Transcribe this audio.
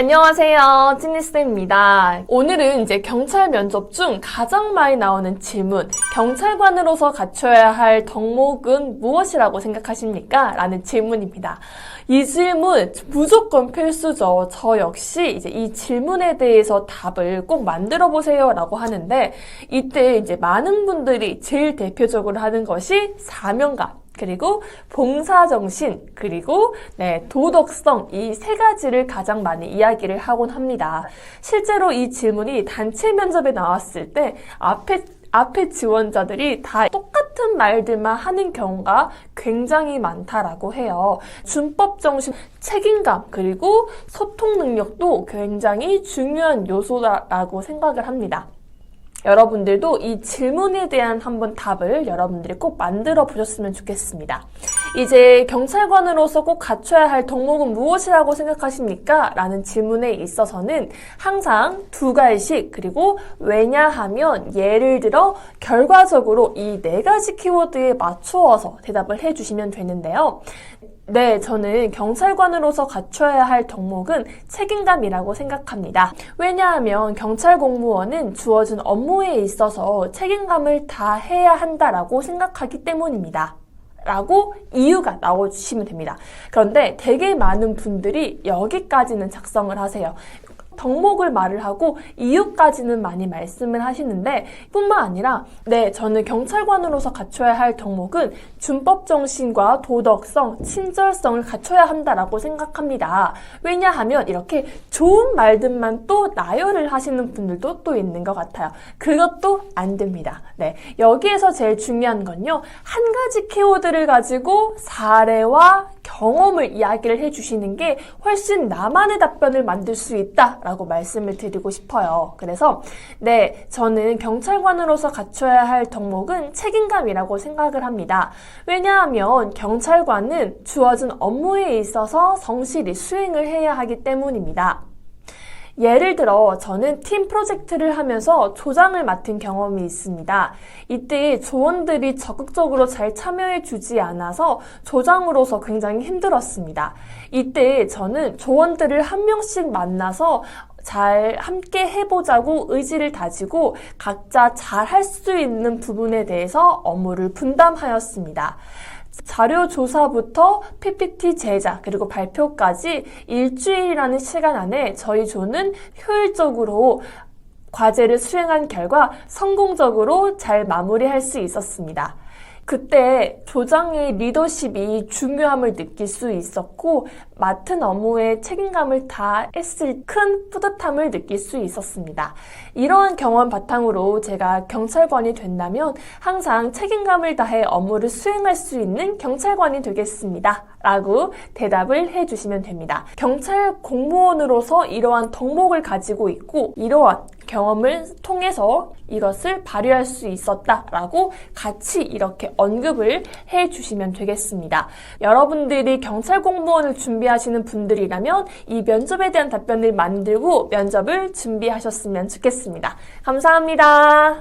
안녕하세요. 찐니스입니다. 오늘은 이제 경찰 면접 중 가장 많이 나오는 질문, 경찰관으로서 갖춰야 할 덕목은 무엇이라고 생각하십니까? 라는 질문입니다. 이 질문 무조건 필수죠. 저 역시 이제 이 질문에 대해서 답을 꼭 만들어 보세요 라고 하는데 이때 이제 많은 분들이 제일 대표적으로 하는 것이 사명감, 그리고 봉사정신, 그리고 네, 도덕성 이 세 가지를 가장 많이 이야기를 하곤 합니다. 실제로 이 질문이 단체 면접에 나왔을 때 앞에 앞에 지원자들이 다 똑같은 말들만 하는 경우가 굉장히 많다라고 해요. 준법 정신, 책임감, 그리고 소통 능력도 굉장히 중요한 요소라고 생각을 합니다. 여러분들도 이 질문에 대한 한번 답을 여러분들이 꼭 만들어 보셨으면 좋겠습니다. 이제 경찰관으로서 꼭 갖춰야 할 덕목은 무엇이라고 생각하십니까? 라는 질문에 있어서는 항상 두 가지씩 그리고 왜냐하면 예를 들어 결과적으로 이 네 가지 키워드에 맞추어서 대답을 해주시면 되는데요. 네, 저는 경찰관으로서 갖춰야 할 덕목은 책임감이라고 생각합니다. 왜냐하면 경찰 공무원은 주어진 업무에 있어서 책임감을 다 해야 한다라고 생각하기 때문입니다. 라고 이유가 나와주시면 됩니다. 그런데 되게 많은 분들이 여기까지는 작성을 하세요. 덕목을 말을 하고 이유까지는 많이 말씀을 하시는데 뿐만 아니라 네 저는 경찰관으로서 갖춰야 할 덕목은 준법 정신과 도덕성, 친절성을 갖춰야 한다라고 생각합니다. 왜냐하면 이렇게 좋은 말들만 또 나열을 하시는 분들도 또 있는 것 같아요. 그것도 안 됩니다. 네 여기에서 제일 중요한 건요 한 가지 키워드를 가지고 사례와 경험을 이야기를 해주시는 게 훨씬 나만의 답변을 만들 수 있다라고 말씀을 드리고 싶어요. 그래서 네, 저는 경찰관으로서 갖춰야 할 덕목은 책임감이라고 생각을 합니다. 왜냐하면 경찰관은 주어진 업무에 있어서 성실히 수행을 해야 하기 때문입니다. 예를 들어 저는 팀 프로젝트를 하면서 조장을 맡은 경험이 있습니다. 이때 조원들이 적극적으로 잘 참여해 주지 않아서 조장으로서 굉장히 힘들었습니다. 이때 저는 조원들을 한 명씩 만나서 잘 함께 해보자고 의지를 다지고 각자 잘 할 수 있는 부분에 대해서 업무를 분담하였습니다. 자료 조사부터 PPT 제작 그리고 발표까지 일주일이라는 시간 안에 저희 조는 효율적으로 과제를 수행한 결과 성공적으로 잘 마무리할 수 있었습니다. 그때 조장의 리더십이 중요함을 느낄 수 있었고 맡은 업무에 책임감을 다했을 큰 뿌듯함을 느낄 수 있었습니다. 이러한 경험 바탕으로 제가 경찰관이 된다면 항상 책임감을 다해 업무를 수행할 수 있는 경찰관이 되겠습니다. 라고 대답을 해주시면 됩니다. 경찰 공무원으로서 이러한 덕목을 가지고 있고 이러한 경험을 통해서 이것을 발휘할 수 있었다라고 같이 이렇게 언급을 해 주시면 되겠습니다. 여러분들이 경찰 공무원을 준비하시는 분들이라면 이 면접에 대한 답변을 만들고 면접을 준비하셨으면 좋겠습니다. 감사합니다.